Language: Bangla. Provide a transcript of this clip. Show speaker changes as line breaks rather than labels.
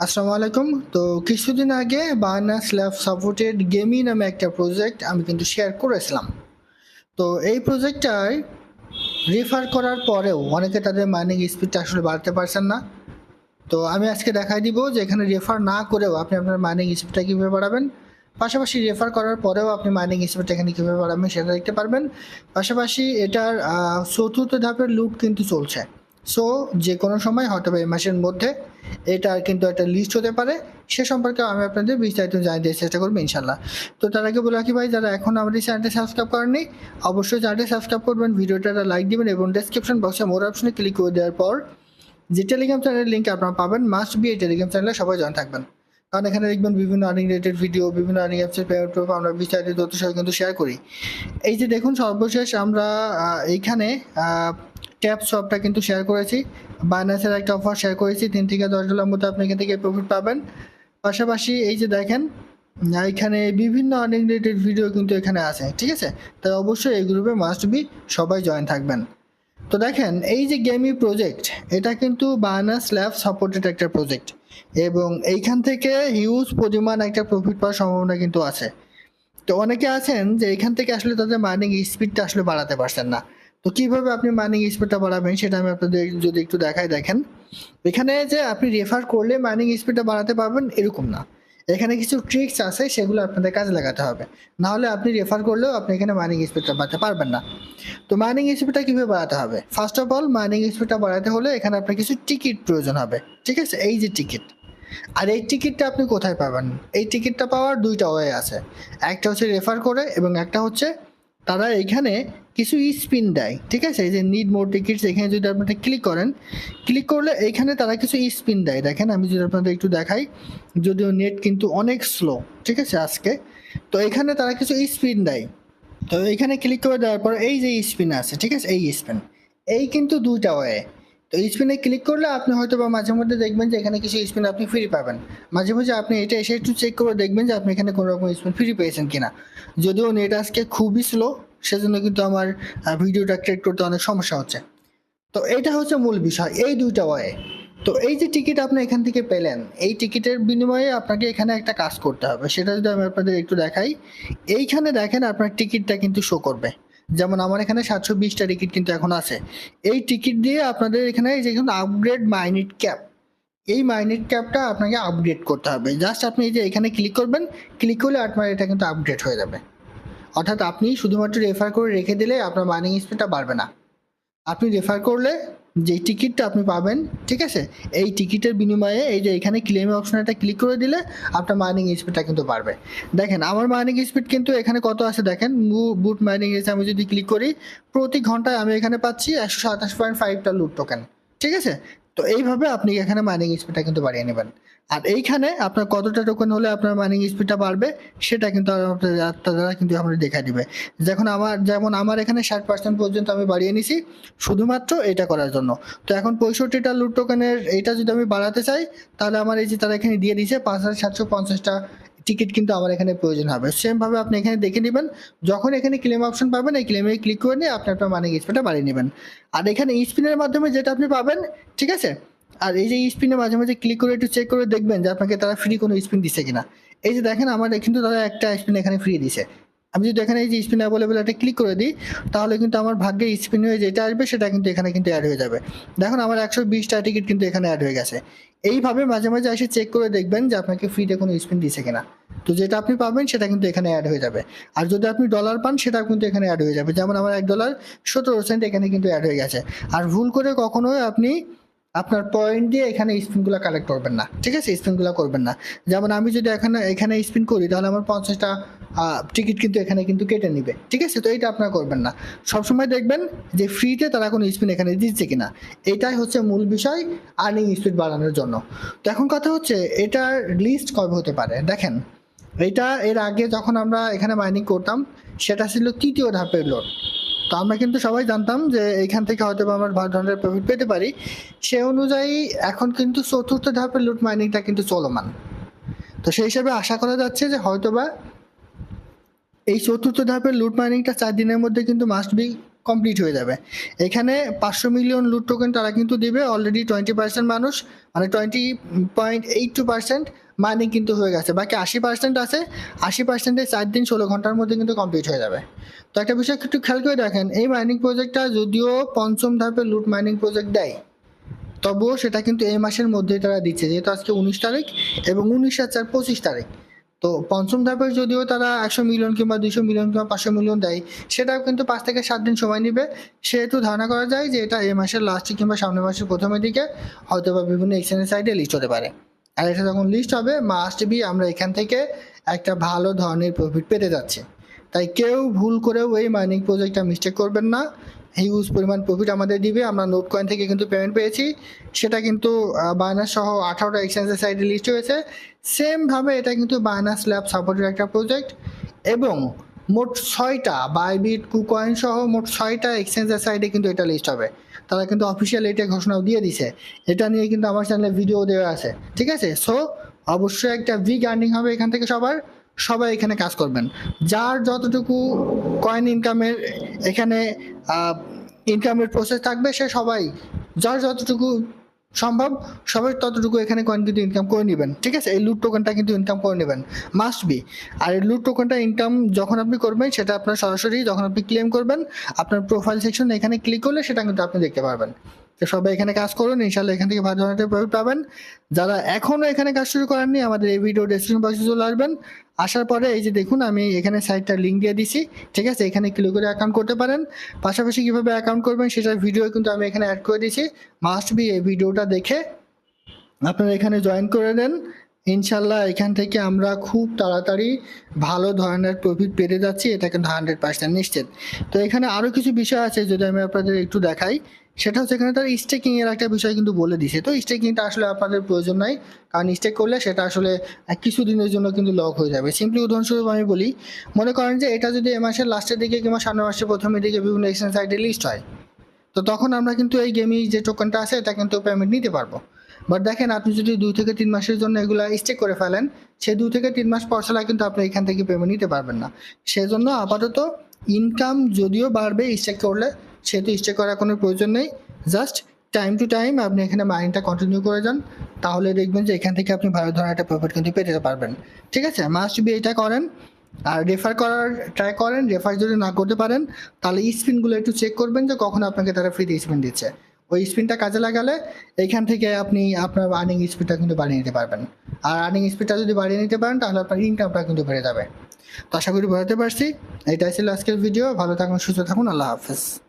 আসসালামু আলাইকুম। তো কিছুদিন আগে বায়ানা স্ল্যাব সাপোর্টেড গেমি নামে একটা প্রজেক্ট আমি কিন্তু শেয়ার করেছিলাম। তো এই প্রজেক্টটায় রেফার করার পরেও অনেকে তাদের মাইনিং স্পিডটা আসলে বাড়তে পারছেন না। তো আমি আজকে দেখাই দিব যে এখানে রেফার না করেও আপনি আপনার মাইনিং স্পিডটা কীভাবে বাড়াবেন। পাশাপাশি রেফার করার পরেও আপনি মাইনিং স্পিডটা এখানে কীভাবে বাড়াবেন সেটা দেখতে পারবেন। পাশাপাশি এটার চতুর্থ ধাপের লুট কিন্তু চলছে। সো যে কোনো সময় হয়তো এই মাসের মধ্যে এটার কিন্তু একটা লিস্ট হতে পারে। সে সম্পর্কে আমি আপনাদের বিস্তারিত জানিয়ে দেওয়ার চেষ্টা করব ইনশাল্লাহ তো তার আগে বলে রাখি ভাই, যারা এখন আমাদের চ্যানেলটি সাবস্ক্রাইব করেননি, অবশ্যই চ্যানেলটি সাবস্ক্রাইব করবেন, ভিডিওটা লাইক দিবেন এবং ডেসক্রিপশন বক্সে মোর অপশনে ক্লিক করে দেওয়ার পর যে টেলিগ্রাম চ্যানেলের লিঙ্ক আপনারা পাবেন মাস্ট বি এই টেলিগ্রাম চ্যানেলে সবাই জয়েন থাকবেন। কারণ এখানে দেখবেন বিভিন্ন আর্নিং রিলেটেড ভিডিও বিভিন্ন আর্নিং অ্যাপসের পেমেন্ট আমরা বিস্তারিত তথ্য সহ কিন্তু শেয়ার করি। এই যে দেখুন, সর্বশেষ আমরা এইখানে ট্যাপ শপটা কিন্তু শেয়ার করেছি। বাইন্যান্সের একটা অফার শেয়ার করেছি, তিন থেকে দশ ডলার মধ্যে আপনি এখান থেকে প্রফিট পাবেন। পাশাপাশি এই যে দেখেন, এখানে বিভিন্ন আর্নিং রিলেটেড ভিডিও কিন্তু এখানে আছে, ঠিক আছে? তাই অবশ্যই এই গ্রুপে মাস্ট বি সবাই জয়েন থাকবেন। তো দেখেন, এই যে গেমি প্রজেক্ট এটা কিন্তু বায়ানা স্ল্যাব সাপোর্টেড একটা প্রজেক্ট এবং এইখান থেকে হিউজ পরিমাণ একটা প্রফিট পাওয়ার সম্ভাবনা কিন্তু আছে। তো অনেকে আছেন যে এখান থেকে আসলে তাদের মাইনিং স্পিডটা আসলে বাড়াতে পারছেন না। তো কীভাবে আপনি মাইনিং স্পিডটা বাড়াবেন সেটা আমি আপনাদের যদি একটু দেখাই দেখেন। এখানে যে আপনি রেফার করলে মাইনিং স্পিডটা বাড়াতে পারবেন এরকম না। এখানে কিছু ট্রিক্স আছে, সেগুলো আপনাদের কাজে লাগাতে হবে। না হলে আপনি রেফার করলেও আপনি এখানে মাইনিং স্পিডটা বাড়াতে পারবেন না। তো মাইনিং স্পিডটা কীভাবে বাড়াতে হবে? ফার্স্ট অফ অল মাইনিং স্পিডটা বাড়াতে হলে এখানে আপনার কিছু টিকিট প্রয়োজন হবে। ঠিক আছে? এই যে টিকিট আর এই টিকিটটা আপনি কোথায় পাবেন? এই টিকিটটা পাওয়ার দুইটা ওয়ে আছে। একটা হচ্ছে রেফার করে এবং একটা হচ্ছে তারা এখানে কিছু স্পিন দেয়, ঠিক আছে? এই যে নিড মোর টিকিটস এখানে যদি আপনারা ক্লিক করেন ক্লিক করলে এখানে তারা কিছু স্পিন দেয়। দেখেন, আমি যদি আপনাদের একটু দেখাই, যদিও নেট কিন্তু অনেক স্লো ঠিক আছে, আজকে? তো এখানে তারা কিছু স্পিন দেয়। তো এখানে ক্লিক করে দেওয়ার পর এই যে স্পিন আছে, ঠিক আছে? এই স্পিন এই কিন্তু দুইটা ওয়ে তো স্পিনে ক্লিক করলে আপনি হয়তো বা মাঝে মধ্যে দেখবেন যে এখানে কিছু স্পিন আপনি ফ্রি পাবেন। মাঝে মাঝে আপনি এটা এসে একটু চেক করে দেখবেন যে আপনি এখানে কোনো রকম স্পিন ফ্রি পেয়েছেন কিনা। যদিও নেট আজকে খুবই স্লো সেজন্য কিন্তু আমার ভিডিওটা ক্রিয়েট করতে অনেক সমস্যা হচ্ছে। তো এটা হচ্ছে মূল বিষয়, এই দুইটা ওয়ে তো এই যে টিকিট আপনি এখান থেকে পেলেন, এই টিকিটের বিনিময়ে আপনাকে এখানে একটা কাজ করতে হবে। সেটা যদি আমি আপনাদের একটু দেখাই, এইখানে দেখেন আপনার টিকিটটা কিন্তু শো করবে। যেমন আমার এখানে সাতশো বিশটা টিকিট কিন্তু এখন আছে। এই টিকিট দিয়ে আপনাদের এখানে এই যে আপগ্রেড মাইনিট ক্যাপ এই মাইনিট ক্যাপটা আপনাকে আপগ্রেড করতে হবে। জাস্ট আপনি এই যে এখানে ক্লিক করবেন ক্লিক করলে আপনার এটা কিন্তু আপগ্রেড হয়ে যাবে। অর্থাৎ আপনি শুধুমাত্র রেফার করে রেখে দিলে আপনার মাইনিং স্পিডটা বাড়বে না। আপনি রেফার করলে যে টিকিটটা আপনি পাবেন, ঠিক আছে? এই টিকিটের বিনিময়ে এই যে এখানে ক্লেম অপশনটা ক্লিক করে দিলে আপনার মাইনিং স্পিডটা কিন্তু বাড়বে। দেখেন, আমার মাইনিং স্পিড কিন্তু এখানে কত আছে দেখেন? বুট মাইনিং এসে আমি যদি ক্লিক করি, প্রতি ঘন্টায় আমি এখানে পাচ্ছি একশো সাতাশ পয়েন্ট ফাইভটা লুট টোকেন ঠিক আছে? তো এইভাবে আপনি এখানে মাইনিং স্পিডটা কিন্তু বাড়িয়ে নেবেন। আর এইখানে আপনার কতটা টোকেন হলে আপনার মাইনিং স্পিডটা বাড়বে, সেটা কিন্তু তারা কিন্তু আমাদের দেখা দিবে। যখন আমার, যেমন আমার এখানে ষাট পার্সেন্ট পর্যন্ত আমি বাড়িয়ে নিছি, শুধুমাত্র এটা করার জন্য। তো এখন পঁয়ষট্টিটা লুট টোকেনের এইটা যদি আমি বাড়াতে চাই, তাহলে আমার এই যে তারা এখানে দিয়ে দিয়েছে, পাঁচ হাজার সাতশো পঞ্চাশটা টিকিট কিন্তু আমার এখানে প্রয়োজন হবে। সেমভাবে আপনি এখানে দেখে নেবেন, যখন এখানে ক্লেম অপশন পাবেন, এই ক্লেমে ক্লিক করে নিয়ে আপনি আপনার মানে স্পিনটা বাড়িয়ে নেবেন। আর এখানে স্পিনের মাধ্যমে যেটা আপনি পাবেন, ঠিক আছে? আর এই যে স্পিনের মাঝে মাঝে ক্লিক করে একটু চেক করে দেখবেন যে আপনাকে তারা ফ্রি কোনো স্পিন দিছে কিনা। এই যে দেখেন আমার কিন্তু তারা একটা স্পিন এখানে ফ্রি দিছে। আমি যদি এখানে এই যে স্পিন অ্যাভেলেবল একটা ক্লিক করে দিই, তাহলে কিন্তু আমার ভাগ্যে স্পিন হয়ে যেটা আসবে সেটা কিন্তু এখানে কিন্তু অ্যাড হয়ে যাবে। দেখুন, আমার একশো বিশটা টিকিট কিন্তু এখানে অ্যাড হয়ে গেছে। এইভাবে মাঝে মাঝে এসে চেক করে দেখবেন যে আপনাকে ফ্রিতে কোনো স্পিন দিছে কিনা। তো যেটা আপনি পাবেন সেটা কিন্তু এখানে অ্যাড হয়ে যাবে। আর যদি আপনি ডলার পান সেটা কিন্তু এখানে অ্যাড হয়ে যাবে। যেমন আমার এক ডলার সতেরো সেন্ট এখানে কিন্তু অ্যাড হয়ে গেছে। আর ভুল করে কখনোই আপনি আপনার পয়েন্ট দিয়ে এখানে স্পিনগুলো কালেক্ট করবেন না। ঠিক আছে? স্পিনগুলো করবেন না। যেমন আমি যদি এখানে এখানে স্পিন করি, তাহলে আমার পঞ্চাশটা টিকিট কিন্তু এখানে কিন্তু কেটে নিবে। ঠিক আছে? তো এইটা আপনারা করবেন না। সবসময় দেখবেন যে ফ্রিতে তারা কোনো স্পিন এখানে দিচ্ছে কিনা। এটাই হচ্ছে মূল বিষয় আর্নিং স্পিড বাড়ানোর জন্য। তো এখন কথা হচ্ছে, এটার লিস্ট কবে হতে পারে? দেখেন, এটা এর আগে যখন আমরা এখানে মাইনিং করতাম, সেটা ছিল তৃতীয় ধাপের লোড তো আমরা কিন্তু সবাই জানতাম যে এইখান থেকে হয়তো আমরা ভালো ধরনের প্রফিট পেতে পারি। সে অনুযায়ী এখন কিন্তু চতুর্থ ধাপের লুট মাইনিংটা কিন্তু চলমান। তো সেই হিসাবে আশা করা যাচ্ছে যে হয়তোবা এই চতুর্থ ধাপের লুট মাইনিংটা চার দিনের মধ্যে কিন্তু মাস্ট বি কমপ্লিট হয়ে যাবে। এখানে পাঁচশো মিলিয়ন লুট টোকেন তারা কিন্তু দিবে অলরেডি টোয়েন্টি পার্সেন্ট মানুষ মানে twenty point eight two percent mining কিন্তু হয়ে গেছে। বাকি আশি পার্সেন্ট আছে, আশি পার্সেন্টে চার দিন ষোলো ঘণ্টার মধ্যে কিন্তু কমপ্লিট হয়ে যাবে। তো একটা বিষয় একটু খেয়াল করে দেখেন, এই মাইনিং প্রজেক্টটা যদিও পঞ্চম ধাপে লুট মাইনিং প্রজেক্ট দেয়, তবুও সেটা কিন্তু এই মাসের মধ্যেই তারা দিচ্ছে, যেহেতু আজকে উনিশ তারিখ এবং উনিশ আর চার পঁচিশ তারিখ। তো পঞ্চম ধাপের যদিও তারা একশো মিলিয়ন কিংবা দুইশো মিলিয়ন কিংবা পাঁচশো মিলিয়ন দেয়, সেটাও কিন্তু পাঁচ থেকে সাত দিন সময় নেবে। সেহেতু ধারণা করা যায় যে এটা এই মাসের লাস্টে কিংবা সামনের মাসের প্রথমের দিকে হয়তো বা বিভিন্ন এক্সচেঞ্জের সাইডে লিস্ট হতে পারে। আর এটা যখন লিস্ট হবে মাস্ট বি আমরা এখান থেকে একটা ভালো ধরনের প্রফিট পেতে যাচ্ছি। তাই কেউ ভুল করেও এই মাইনিং প্রজেক্টটা মিস্টেক করবেন না। হিউজ পরিমাণ প্রফিট আমাদের দিবে। আমরা নোট কয়েন থেকে কিন্তু পেমেন্ট পেয়েছি। সেটা কিন্তু বায়নাস সহ আঠারোটা এক্সচেঞ্জের সাইডে লিস্ট হয়েছে। সেমভাবে এটা কিন্তু বায়নাস ল্যাব সাপোর্টের একটা প্রজেক্ট এবং মোট ছয়টা বাইবিট কুকয়েন সহ মোট ছয়টা এক্সচেঞ্জের সাইডে কিন্তু এটা লিস্ট হবে। তারা কিন্তু অফিসিয়াল এটা ঘোষণাও দিয়ে দিছে। এটা নিয়ে কিন্তু আমার চ্যানেলে ভিডিও দেওয়া আছে। ঠিক আছে? সো অবশ্যই একটা বিগ আর্নিং হবে এখান থেকে সবার। সবাই এখানে কাজ করবেন। যার যতটুকু কয়েন ইনকামের এখানে ইনকামের প্রসেস থাকবে, সে সবাই, যার যতটুকু সম্ভব, সবাই ততটুকু এখানে কয়েন কিন্তু ইনকাম করে নেবেন। ঠিক আছে? এই লুট টোকেনটা কিন্তু ইনকাম করে নেবেন। মাস্ট বি আর এই লুট টোকেনটা ইনকাম যখন আপনি করবেন, সেটা আপনার সরাসরি যখন আপনি ক্লেম করবেন, আপনার প্রোফাইল সেকশন এখানে ক্লিক করলে সেটা কিন্তু আপনি দেখতে পারবেন। তো সবাই এখানে কাজ করুন ইনশাল্লাহ এখান থেকে ভালো ধরনের প্রফিট পাবেন। যারা এখনও এখানে কাজ শুরু করেননি, আমাদের এই ভিডিও ডেসক্রিপশন বক্সে চলে আসবেন। আসার পরে এই যে দেখুন, আমি এখানে সাইটটার লিঙ্ক দিয়ে দিছি, ঠিক আছে? এখানে ক্লিক করে অ্যাকাউন্ট করতে পারেন। পাশাপাশি কীভাবে অ্যাকাউন্ট করবেন সেটার ভিডিও কিন্তু আমি এখানে অ্যাড করে দিয়েছি মাস্ট বি এই ভিডিওটা দেখে আপনারা এখানে জয়েন করে দেন ইনশাল্লাহ এখান থেকে আমরা খুব তাড়াতাড়ি ভালো ধরনের প্রফিট পেতে যাচ্ছি, এটা কিন্তু হান্ড্রেড পার্সেন্ট নিশ্চিত। তো এখানে আরও কিছু বিষয় আছে যদি আমি আপনাদের একটু দেখাই। সেটা হচ্ছে এখানে তার স্টেকিং এর একটা বিষয় কিন্তু বলে দিছে। তো স্টেকিংটা আসলে আপনাদের প্রয়োজন নাই, কারণ স্টেক করলে সেটা আসলে কিছুদিনের জন্য কিন্তু লক হয়ে যাবে। সিম্পলি উদাহরণস্বরূপ আমি বলি, মনে করেন যে এটা যদি এ মাসের লাস্টের দিকে কিংবা সামনের মাসের প্রথমের দিকে বিভিন্ন এক্সচেঞ্জ সাইটে লিস্ট হয়, তো তখন আমরা কিন্তু এই গেমই যে টোকেনটা আছে এটা কিন্তু পেমেন্ট নিতে পারব। বাট দেখেন আপনি যদি দুই থেকে তিন মাসের জন্য এগুলো স্টেক করে ফেলেন, সে দুই থেকে তিন মাস পর ছাড়া কিন্তু আপনি এখান থেকে পেমেন্ট নিতে পারবেন না। সেজন্য আপাতত ইনকাম যদিও বাড়বে স্টেক করলে সেহেতু স্টেক করার কোনো প্রয়োজন নেই। জাস্ট টাইম টু টাইম আপনি এখানে মাইন্ডটা কন্টিনিউ করে যান। তাহলে দেখবেন যে এখান থেকে আপনি ভালো ধরনের একটা প্রফিট কিন্তু পেতে পারবেন। ঠিক আছে? মাস্ট বি এটা করেন। আর রেফার করার ট্রাই করেন। রেফার যদি না করতে পারেন, তাহলে স্পিনগুলো একটু চেক করবেন যে কখন আপনাকে তারা ফ্রিতে স্পিন দিচ্ছে। ওই স্পিনটা কাজে লাগালে এখান থেকে আপনি আপনার আর্নিং স্পিডটা কিন্তু বাড়িয়ে নিতে পারবেন। আর আর্নিং স্পিডটা যদি বাড়িয়ে নিতে পারেন, তাহলে আপনার ইনকামটা কিন্তু বেড়ে যাবে। তো আশা করি বোঝাতে পারছি। এটাই ছিল আজকের ভিডিও ভালো থাকুন, সুস্থ থাকুন। আল্লাহ হাফেজ।